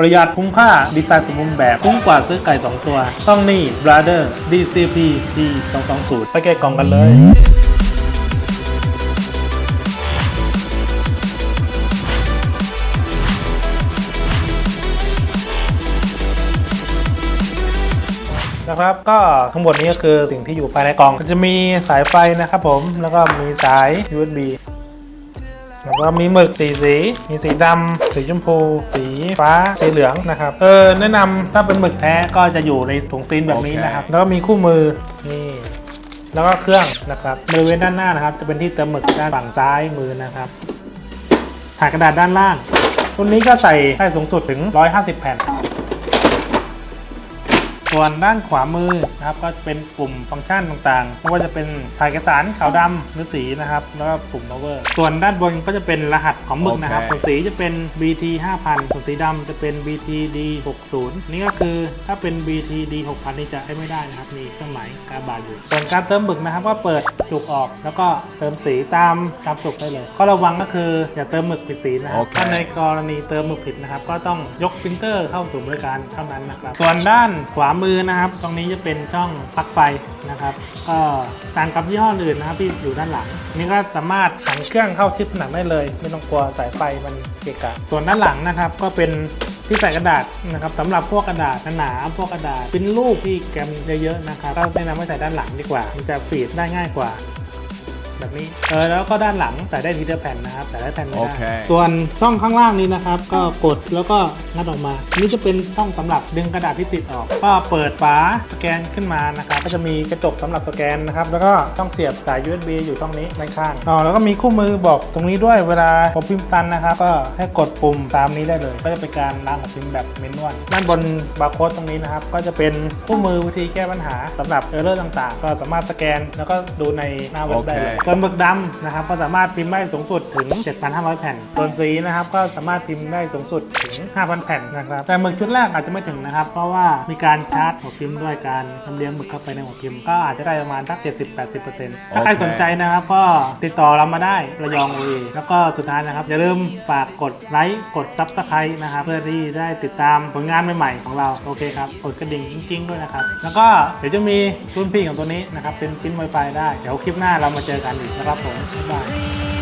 ประหยัดคุ้มค่าดีไซน์สมบูรณ์แบบคุ้มกว่าซื้อไก่ 2 ตัว ต้องนี่ Brother DCP T 2 2 0ไปแกะกล่องกันเลย นะครับก็ทั้งหมดนี้ก็คือสิ่งที่อยู่ภายในกล่องก็จะมีสายไฟนะครับผมแล้วก็มีสาย USB แล้วก็มีหมึกสีสีมีสีดำสีชมพู สีฟ้าสีเหลืองนะครับเออแนะนำถ้าเป็นหมึกแท้ก็จะอยู่ในถุงซีนแบบนี้นะครับ แล้วก็มีคู่มือนี่แล้วก็เครื่องนะครับบริเวณด้านหน้านะครับ จะเป็นที่เติมหมึกด้านฝั่งซ้ายมือนะครับถาดกระดาษด้านล่างรุ่นนี้ก็ใส่ได้สูงสุดถึง 150 แผ่น ส่วนด้านขวามือนะครับก็เป็นปุ่มฟังก์ชันต่างๆไม่ว่าจะเป็นถ่ายเอกสารขาวดำหรือสีนะครับแล้วก็ปุ่ม power ส่วนด้านบนก็จะเป็นรหัสของหมึกนะครับโอเคส่วนสีจะเป็น BT 5000ส่วนสีดำจะเป็น BTD 60นี่ก็คือถ้าเป็น BTD 6000นี่จะให้ไม่ได้นะครับมีเครื่องหมายกาบาทอยู่ส่วนการเติมหมึกนะครับก็เปิดจุกออกแล้วก็เติมสีตามตามจุกได้เลยข้อระวังก็คืออย่าเติมหมึกผิดสีนะครับโอเคถ้าในกรณีเติมหมึกผิดนะครับก็ต้องยกปรินเตอร์เข้าสู่บริการเท่านั้นนะครับส่วนด้านขวามือนะครับ ตรงนี้จะเป็นช่องปลั๊กไฟนะครับ ก็ต่างกับยี่ห้ออื่นนะครับที่อยู่ด้านหลัง นี่ก็สามารถหันเครื่องเข้าชิปผนังได้เลย ไม่ต้องกลัวสายไฟมันเกะกะ ส่วนด้านหลังนะครับ ก็เป็นที่ใส่กระดาษนะครับสำหรับพวกกระดาษหนาๆพวกกระดาษเป็นรูปที่แกมเยอะๆนะครับก็แนะนำให้ใส่ด้านหลังดีกว่า มันจะฟีดได้ง่ายกว่า แบบนี้เออแล้วก็ด้านหลังใส่ได้ทีละแผ่นนะครับใส่ได้แผ่นไม่โอได้เคส่วนช่องข้างล่างนี้นะครับ ก็กดแล้วก็งัดออกมาอันนี้จะเป็นช่องสำหรับดึงกระดาษที่ติดออก ก็เปิดฝาสแกนขึ้นมานะครับก็จะมีกระจกสำหรับสแกนนะครับแล้วก็ช่องเสียบสาย USB อยู่ช่องนี้ด้านข้างอ๋อแล้วก็มีคู่มือบอกตรงนี้ด้วยเวลาผมพิมพ์ตันนะครับก็ให้กดปุ่มตามนี้ได้เลย ก็จะเป็นการล้างของพิมพ์แบบเมนวลด้านบนบาร์โค้ดตรงนี้นะครับก็จะเป็นคู่มือวิธีแก้ปัญหาสำหรับเออร์เลอร์ต่างๆ ก็สามารถสแกนแล้วก็ดูในหน้าเว็บได้เลย โอเคส่วนหมึกดำนะครับก็สามารถพิมพ์ได้สูงสุดถึง 7,500 แผ่น ส่วนสีนะครับก็สามารถพิมพ์ได้สูงสุดถึง 5,000 แผ่นนะครับ แต่หมึกชุดแรกอาจจะไม่ถึงนะครับ เพราะว่ามีการชาร์จหัวพิมพ์ด้วยการลำเลียงหมึกเข้าไปในหัวพิมพ์ก็อาจจะได้ประมาณสัก70-80%ถ้าใครสนใจนะครับก็ติดต่อเรามาได้ระยองโอแล้วก็สุดท้ายนะครับอย่าลืมฝากกดไลค์กดซับสไครต์นะครับเพื่อที่ได้ติดตามผลงานใหม่ๆของเราโอเคครับกดกระดิ่งจริงๆด้วยนะครับแล้วก็เดี๋ยวจะมีรุ่นพี่ของตัวนี้นะครับเป็นชิ้น Wi-Fi ได้เดี๋ยวคลิปหน้าเรามาเจอกันลีกนะครับผมบ๊ายบาย